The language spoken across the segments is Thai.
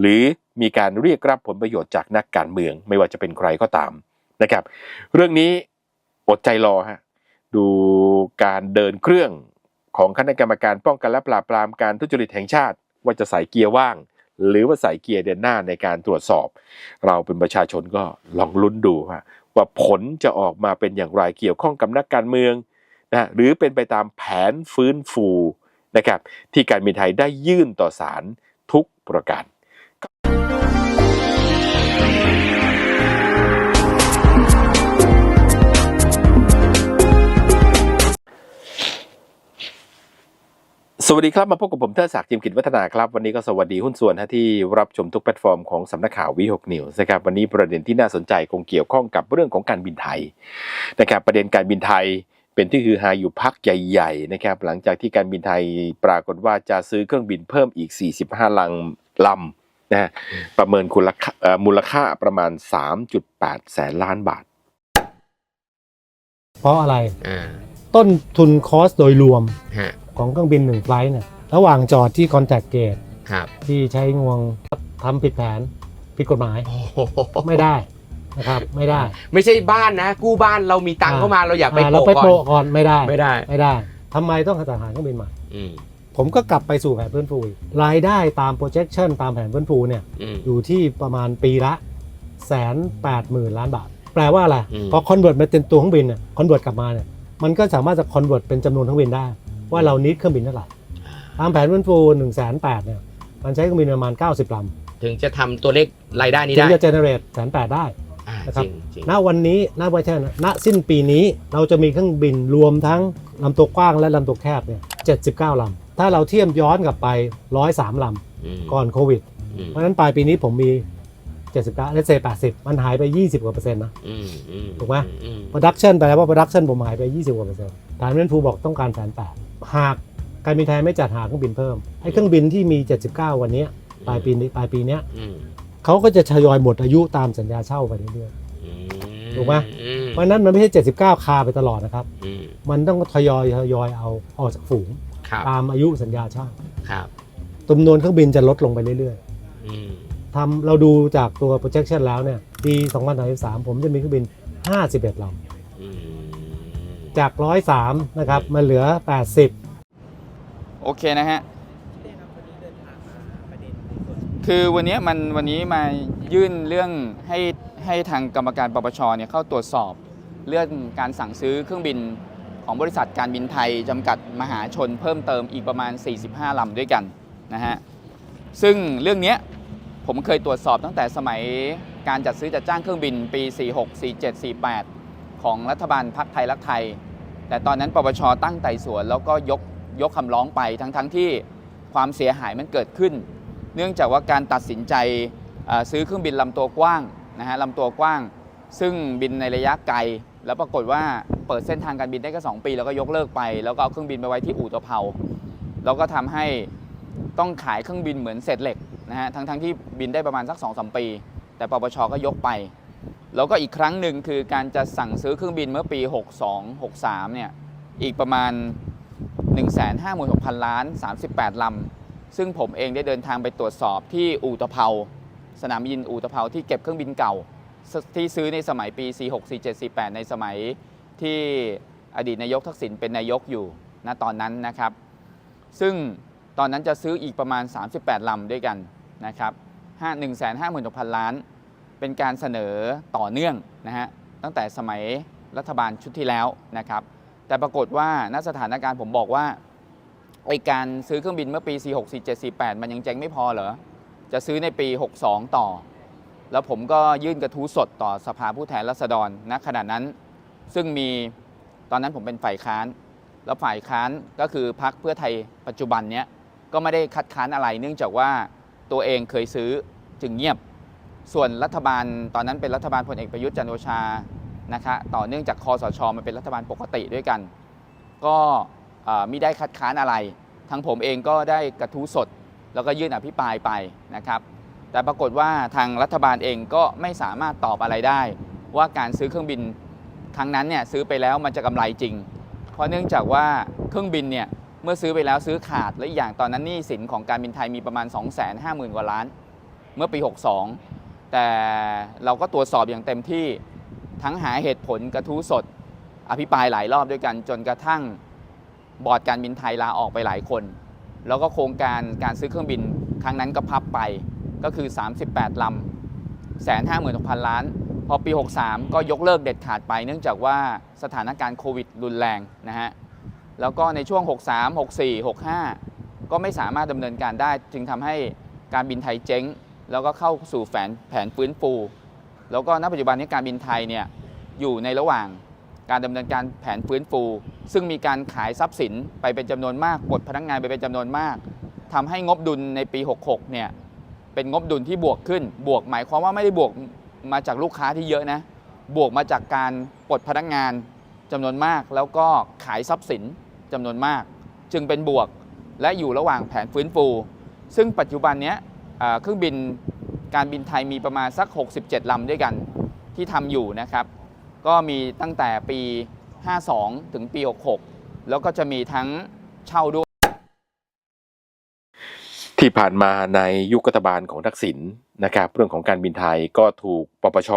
หรือมีการเรียกรับผลประโยชน์จากนักการเมือง ไม่ว่าจะเป็นใครก็ตามนะครับ เรื่องนี้อดใจรอฮะดูการเดินเครื่องของคณะกรรมการป้องกันและปราบปรามการทุจริตแห่งชาติ ว่าจะใส่เกียร์ว่าง หรือว่าใส่เกียร์เดินหน้าในการตรวจสอบ เราเป็นประชาชนก็ลองลุ้นดูฮะว่าผลจะออกมาเป็นอย่างไรเกี่ยวข้องกับนักการเมืองนะหรือเป็นไปตามแผนฟื้นฟูนะครับที่การบินไทยได้ยื่นต่อศาลทุกประการ สวัสดีครับ มาพบกับผมเทอศักดิ์จิมกิจวัฒนาครับ วันนี้ก็สวัสดีหุ้นส่วนฮะที่รับชมทุกแพลตฟอร์มของสำนักข่าววิหกนิวส์นะครับวันนี้ประเด็นที่น่าสนใจคงเกี่ยวข้องกับเรื่องของการบินไทยนะครับประเด็นการบินไทยเป็นที่คือฮาอยู่พักใหญ่ๆนะครับหลังจากที่การบินไทยปรากฏว่าจะซื้อเครื่องบินเพิ่มอีก 45 ลังลำนะฮะประเมินคุณค่าเอ่อมูลค่าประมาณ 3.8 แสนล้านบาท เพราะอะไรอ่าต้นทุนคอสโดยรวมฮะ ของเครื่องบินหนึ่งไฟลท์เนี่ยระหว่างจอดที่คอนแทคเกตครับที่ใช้งวงทำผิดแผนผิดกฎหมายโอ้โหไม่ได้นะครับไม่ได้ไม่ใช่บ้านนะ กู้บ้านเรามีตังค์เข้ามาเราอยากไปอ่าเราโปะไปก่โปะอนก่อนไม่ได้ไม่ได้ไม่ได้ทำไมต้องจัดหาเครื่องบินใหม่ อืมผมก็กลับไปสู่แผนฟื้นฟูอีกรายได้ตาม projection ตามแผนฟื้นฟูเนี่ย อืม อยู่ที่ประมาณปีละแสนแปดหมื่นล้านบาท แปลว่าอะไร อืม พอคอนเวิร์ตมาเป็นตัวเครื่องบินเนี่ยคอนเวิร์ตกลับมาเนี่ยมันก็สามารถจะคอนเวิร์ตเป็นจำนวนเครื่องบินได้ ว่าเรานิดเครื่องบินเท่าไหร่ตามแผนฟื้นฟู1นึ่งแสนแปดเนี่ยมันใช้เครื่องบินประมาณ 90ลำถึงจะทำตัวเลขรายได้นี้ถึงได้จะเจเนเรตแสนแปดได้ อ่านะครับจริงจริงณวันนี้ณไม่ใช่นะณสิ้นปีนี้เราจะมีเครื่องบินรวมทั้งลำตัวกว้างและลำตัวแคบเนี่ย79 ลำ ถ้าเราเทียบย้อนกลับไป 103ลมำก่อนโควิด อืมเพราะฉะนั้นปลายปีนี้ผมมี 79เลเซ80 มันหายไป 20กว่าเปอร์เซ็นต์นะ อืมอืถูกไหม อืม production ไปแล้วว่า production ผมหายไป 20กว่าเปอร์เซ็นต์ฐานเงินฟูบอกต้องการแสนแปด หากการบินไทยไม่จัดหาเครื่องบินเพิ่มไอ้เครื่องบินที่มี 79 วันเนี้ยปลายปีนี้ปลายปีเนี้ยอืมเขาก็จะทยอยหมดอายุตามสัญญาเช่าไปเรื่อย อืถูกไหมอืมๆเพราะฉะนั้นมันไม่ใช่ 79 คาไปตลอดนะครับ อืมมันต้องทยอยทยอยเอาออกจากฝูง ครับตามอายุสัญญาเช่าครับจำนวนเครื่องบินจะลดลงไปเรื่อยอืมๆทำเราดูจากตัว projection แล้วเนี่ยปี 2033 ผมจะมีเครื่องบิน 51ลอืมำ จาก 103 นะครับมันเหลือ 80 โอเคนะฮะคือวันนี้มันวันนี้มายื่นเรื่องให้ให้ทางกรรมการปปชเนี่ยเข้าตรวจสอบเรื่องการสั่งซื้อเครื่องบินของบริษัทการบินไทยจำกัดมหาชนเพิ่มเติมอีกประมาณ 45 ลำด้วยกันนะฮะซึ่งเรื่องเนี้ยผมเคยตรวจสอบตั้งแต่สมัยการจัดซื้อจัดจ้างเครื่องบินปี 46 47 48 ของรัฐบาลพรรคไทยรักไทย แต่ตอนนั้นปปชตั้งไต่สวน แล้วก็ยกยกคำร้องไปทั้งๆทที่ความเสียหายมันเกิดขึ้น เนื่องจากว่าการตัดสินใจซื้อเครื่องบินลำตัวกว้างนะฮะลำตัวกว้าง ซึ่งบินในระยะไกล แล้วปรากฏว่าเปิดเส้นทางการบินได้แค่2ปี แล้วก็ยกเลิกไป แล้วก็เอาเครื่องบินไปไว้ที่อู่ตะเภาแล้วก็ทำให้ต้องขายเครื่องบินเหมือนเศษเหล็กนะฮะทั้งๆที่บินได้ประมาณสัก2อสปี แต่ปปชก็ยกไป แล้วก็อีกครั้งหนึ่งคือการจะสั่งซื้อเครื่องบินเมื่อปี 62 63 เนี่ย อีกประมาณ 156,000 ล้าน 38 ลำ ซึ่งผมเองได้เดินทางไปตรวจสอบที่อู่ตะเภา สนามบินอู่ตะเภาที่เก็บเครื่องบินเก่า ที่ซื้อในสมัยปี 46 47 48 ในสมัยที่อดีตนายกทักษิณเป็นนายกอยู่ณตอนนั้นนะครับ ซึ่งตอนนั้นจะซื้ออีกประมาณ 38 ลำด้วยกันนะครับ5 1 5 6 0 0 0 ล้าน เป็นการเสนอต่อเนื่องนะฮะตั้งแต่สมัยรัฐบาลชุดที่แล้วนะครับ แต่ปรากฏว่าณสถานการณ์ผมบอกว่าไอการซื้อเครื่องบินเมื่อปี 46 47 48 มันยังเจ๊งไม่พอเหรอ จะซื้อในปี 62 ต่อ แล้วผมก็ยื่นกระทู้สดต่อสภาผู้แทนราษฎรณขณะนั้น ซึ่งมีตอนนั้นผมเป็นฝ่ายค้าน แล้วฝ่ายค้านก็คือพรรคเพื่อไทยปัจจุบันเนี้ยก็ไม่ได้คัดค้านอะไรเนื่องจากว่าตัวเองเคยซื้อจึงเงียบ ส่วนรัฐบาลตอนนั้นเป็นรัฐบาลพลเอกประยุทธ์จันโอชานะคะต่อเนื่องจากคอสชมันเป็นรัฐบาลปกติด้วยกัน ก็เอ่อมิได้คัดค้านอะไร ทั้งผมเองก็ได้กระทู้สด แล้วก็ยื่นอภิปรายไปนะครับ แต่ปรากฏว่าทางรัฐบาลเองก็ไม่สามารถตอบอะไรได้ ว่าการซื้อเครื่องบินครั้งนั้นเนี่ยซื้อไปแล้วมันจะกำไรจริง เพราะเนื่องจากว่าเครื่องบินเนี่ยเมื่อซื้อไปแล้วซื้อขาดและอีกอย่างตอนนั้นหนี้สินของการบินไทยมีประมาณ 2 5 0 0 0 0 กว่าล้าน เมื่อปี 62 แต่เราก็ตรวจสอบอย่างเต็มที่ทั้งหาเหตุผลกระทู้สด อภิปรายหลายรอบด้วยกันจนกระทั่งบอร์ดการบินไทยลาออกไปหลายคน แล้วก็โครงการการซื้อเครื่องบินครั้งนั้นก็พับไปก็คือ 38ลำแสนห้าหมื่นหกพันล้าน พอปี 63 ก็ยกเลิกเด็ดขาดไป เนื่องจากว่าสถานการณ์โควิดรุนแรงนะฮะแล้วก็ในช่วง 63 64 65 ก็ไม่สามารถดำเนินการได้ จึงทำให้การบินไทยเจ๊ง แล้วก็เข้าสู่แผนแผนฟื้นฟู แล้วก็ณปัจจุบันนี้การบินไทยเนี่ยอยู่ในระหว่างการดำเนินการแผนฟื้นฟู ซึ่งมีการขายทรัพย์สินไปเป็นจำนวนมากปลดพนักงานไปเป็นจำนวนมากทำให้งบดุลในปี 66 เนี่ยเป็นงบดุลที่บวกขึ้น บวกหมายความว่าไม่ได้บวกมาจากลูกค้าที่เยอะนะ บวกมาจากการปลดพนักงานจำนวนมาก แล้วก็ขายทรัพย์สินจำนวนมาก จึงเป็นบวกและอยู่ระหว่างแผนฟื้นฟู ซึ่งปัจจุบันเนี้ย เครื่องบินการบินไทยมีประมาณสัก 67 ลำด้วยกันที่ทำอยู่นะครับ ก็มีตั้งแต่ปี 52 ถึงปี 66 แล้วก็จะมีทั้งเช่าด้วย ที่ผ่านมาในยุครัฐบาลของทักษิณนะครับ เรื่องของการบินไทยก็ถูกปปช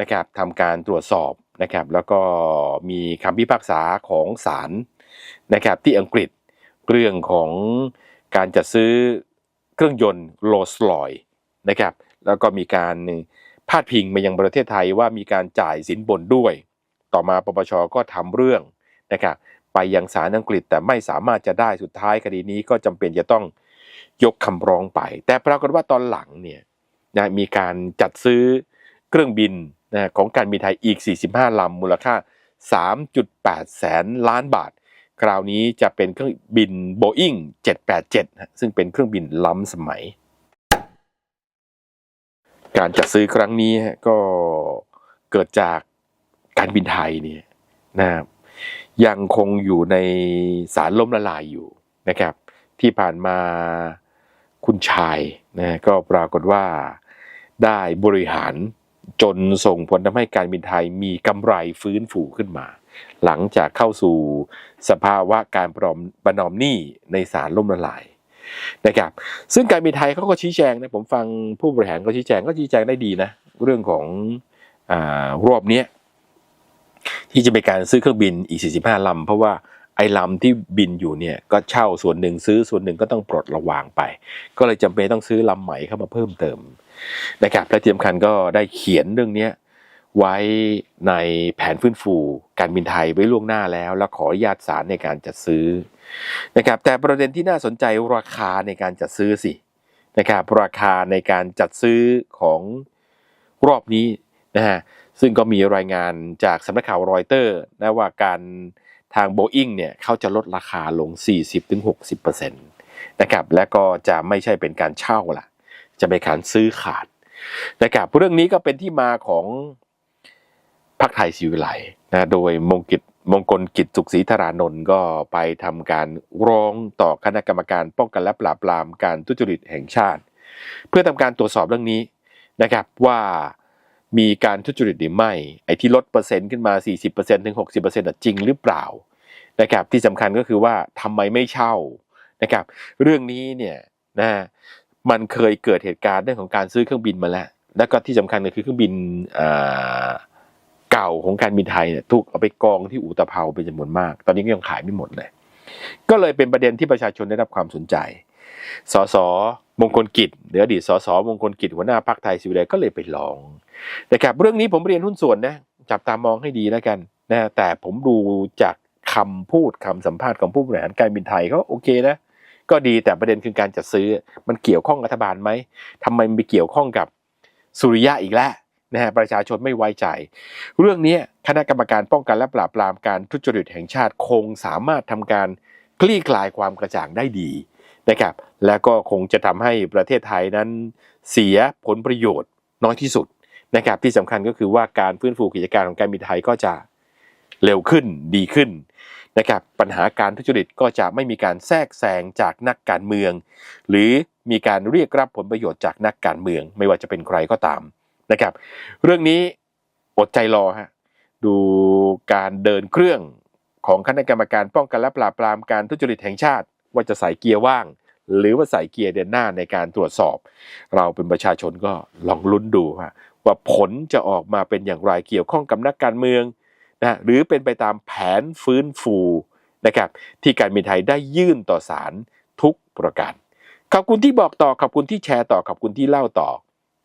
นะครับทำการตรวจสอบนะครับ แล้วก็มีคำพิพากษาของศาลนะครับที่อังกฤษเรื่องของการจัดซื้อ เครื่องยนต์โรลส์รอยนะครับ แล้วก็มีการพาดพิงมายังประเทศไทยว่ามีการจ่ายสินบนด้วย ต่อมาปปชก็ทำเรื่องนะครับไปยังศาลอังกฤษแต่ไม่สามารถจะได้สุดท้ายคดีนี้ก็จำเป็นจะต้องยกคำร้องไป แต่ปรากฏว่าตอนหลังเนี่ยนะมีการจัดซื้อเครื่องบินนะของการบินไทยอีก 45 ลำมูลค่า 3.8 แสนล้านบาท คราวนี้จะเป็นเครื่องบิน Boeing 787 ซึ่งเป็นเครื่องบินล้ำสมัย การจัดซื้อครั้งนี้ก็เกิดจากการบินไทยเนี่ยนะครับยังคงอยู่ในสารล้มละลายอยู่นะครับ ที่ผ่านมาคุณชายนะก็ปรากฏว่าได้บริหารจนส่งผลทำให้การบินไทยมีกำไรฟื้นฟูขึ้นมา หลังจากเข้าสู่สภาวะการประนอมประนอมหนี้ในศาลล่มละลายนะครับซึ่งการบินไทยเขาก็ชี้แจงนะผมฟังผู้บริหารก็ชี้แจงก็ชี้แจงได้ดีนะ เรื่องของอรอบนี้ที่จะเป็นการซื้อเครื่องบินอีก 45ลำเพราะว่าไอ้ลำที่บินอยู่เนี่ยก็เช่าส่วนหนึ่งซื้อส่วนหนึ่งก็ต้องปลดระวางไป ก็เลยจำเป็นต้องซื้อลำใหม่เข้ามาเพิ่มเติมนะครับและที่สำคัญก็ได้เขียนเรื่องเนี้ย ไว้ในแผนฟื้นฟูการบินไทยไว้ล่วงหน้าแล้ว และขออนุญาตศาลในการจัดซื้อนะครับแต่ประเด็นที่น่าสนใจราคาในการจัดซื้อสินะครับราคาในการจัดซื้อของรอบนี้นะฮะซึ่งก็มีรายงานจากสำนักข่าวรอยเตอร์นะว่าการทาง Boeing เนี่ยเขาจะลดราคาลง 40-60%นะครับและก็จะไม่ใช่เป็นการเช่าละจะเป็นการซื้อขาดนะครับเรื่องนี้ก็เป็นที่มาของ พรรคไทยศิวิไลนะโดยมงกิจมงคลกิจสุขศรีธารานนท์ก็ไปทำการร้องต่อคณะกรรมการป้องกันและปราบปรามการทุจริตแห่งชาติ เพื่อทำการตรวจสอบเรื่องนี้นะครับว่ามีการทุจริตหรือไม่ไอ้ที่ลดเปอร์เซ็นต์ขึ้นมา 40%ถึง 60%นะจริงหรือเปล่านะครับที่สำคัญก็คือว่าทำไมไม่เช่านะครับเรื่องนี้เนี่ยนะมันเคยเกิดเหตุการณ์เรื่องของการซื้อเครื่องบินมาแล้ว แล้วก็ที่สำคัญก็คือเครื่องบินอ่า เก่าของการบินไทยเนี่ยถูกเอาไปกองที่อู่ตะเภาเป็นจำนวนมาก ตอนนี้ก็ยังขายไม่หมดเลย ก็เลยเป็นประเด็นที่ประชาชนได้รับความสนใจ สสมงคลกิจหรืออดีตสสมงคลกิจหัวหน้าพรรคไทยศิวิไลย์ก็เลยไปลองนะครับเรื่องนี้ผมเรียนหุ้นส่วนนะจับตามองให้ดีแล้วกันนะแต่ผมดูจากคำพูดคำสัมภาษณ์ของผู้บริหารการบินไทยเขาโอเคนะ ก็ดีแต่ประเด็นคือการจัดซื้อมันเกี่ยวข้องรัฐบาลไหมทำไมมันไปเกี่ยวข้องกับสุริยะอีกแล้ว นะฮะประชาชนไม่ไว้ใจ เรื่องนี้คณะกรรมการป้องกันและปราบปรามการทุจริตแห่งชาติคงสามารถทำการคลี่คลายความกระจ่างได้ดีนะครับและก็คงจะทำให้ประเทศไทยนั้นเสียผลประโยชน์น้อยที่สุดนะครับที่สำคัญก็คือว่าการฟื้นฟูกิจการของการบินไทยก็จะเร็วขึ้นดีขึ้นนะครับปัญหาการทุจริตก็จะไม่มีการแทรกแซงจากนักการเมือง หรือมีการเรียกรับผลประโยชน์จากนักการเมือง ไม่ว่าจะเป็นใครก็ตาม นะครับ เรื่องนี้อดใจรอฮะดูการเดินเครื่องของคณะกรรมการป้องกันและปราบปรามการทุจริตแห่งชาติ ว่าจะใส่เกียร์ว่าง หรือว่าใส่เกียร์เดินหน้าในการตรวจสอบ เราเป็นประชาชนก็ลองลุ้นดูว่าว่าผลจะออกมาเป็นอย่างไรเกี่ยวข้องกับนักการเมืองนะหรือเป็นไปตามแผนฟื้นฟูนะครับที่การบินไทยได้ยื่นต่อศาลทุกประการ ขอบคุณที่บอกต่อขอบคุณที่แชร์ต่อขอบคุณที่เล่าต่อ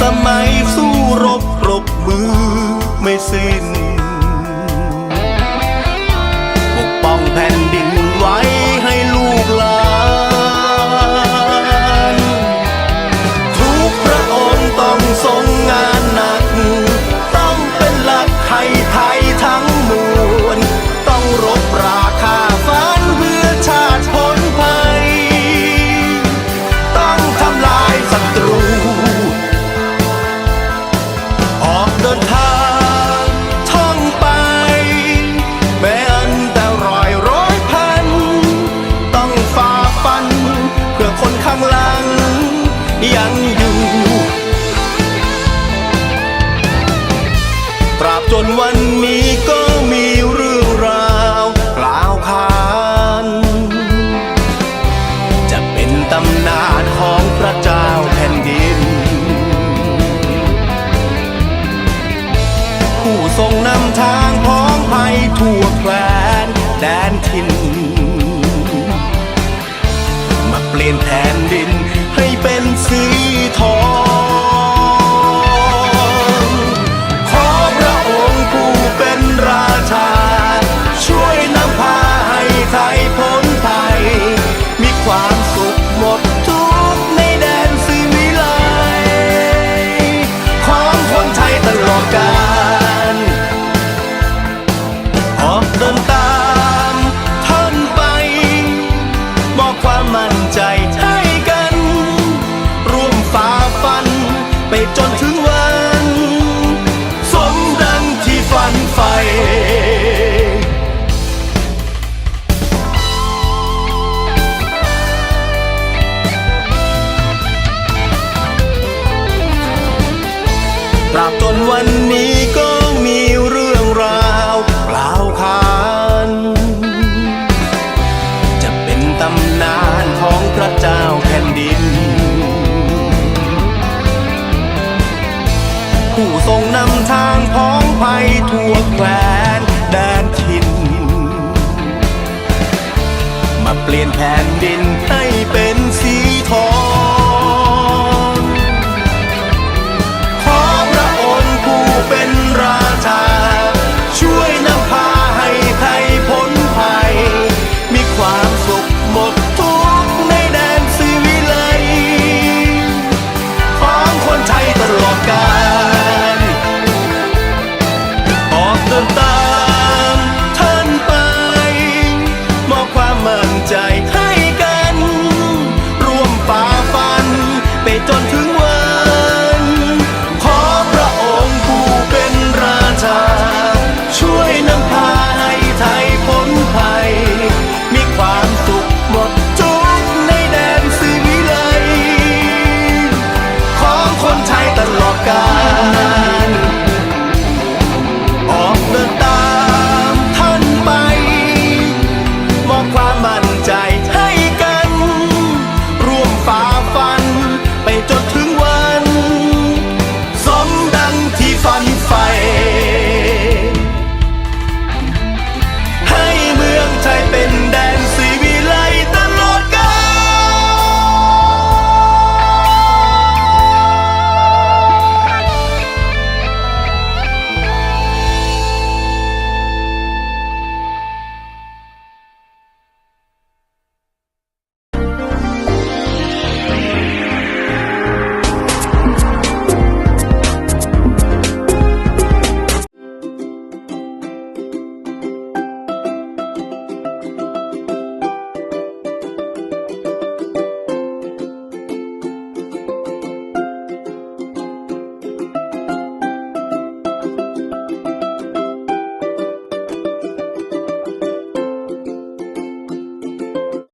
สมัยสู้รบปรบมือไม่สิ้น ผู้ทรงนำทางพ้องภัยทั่วแคว้นแดนทิน มาเปลี่ยนแผ่นดินให้เป็นสี ราบจนวันนี้ก็มีเรื่องราวกล่าวขานจะเป็นตำนานของพระเจ้าแผ่นดิน ผู้ทรงนำทางพ้องภัยทั่วแคว้นแดนทิน มาเปลี่ยนแผน ไปจนถึง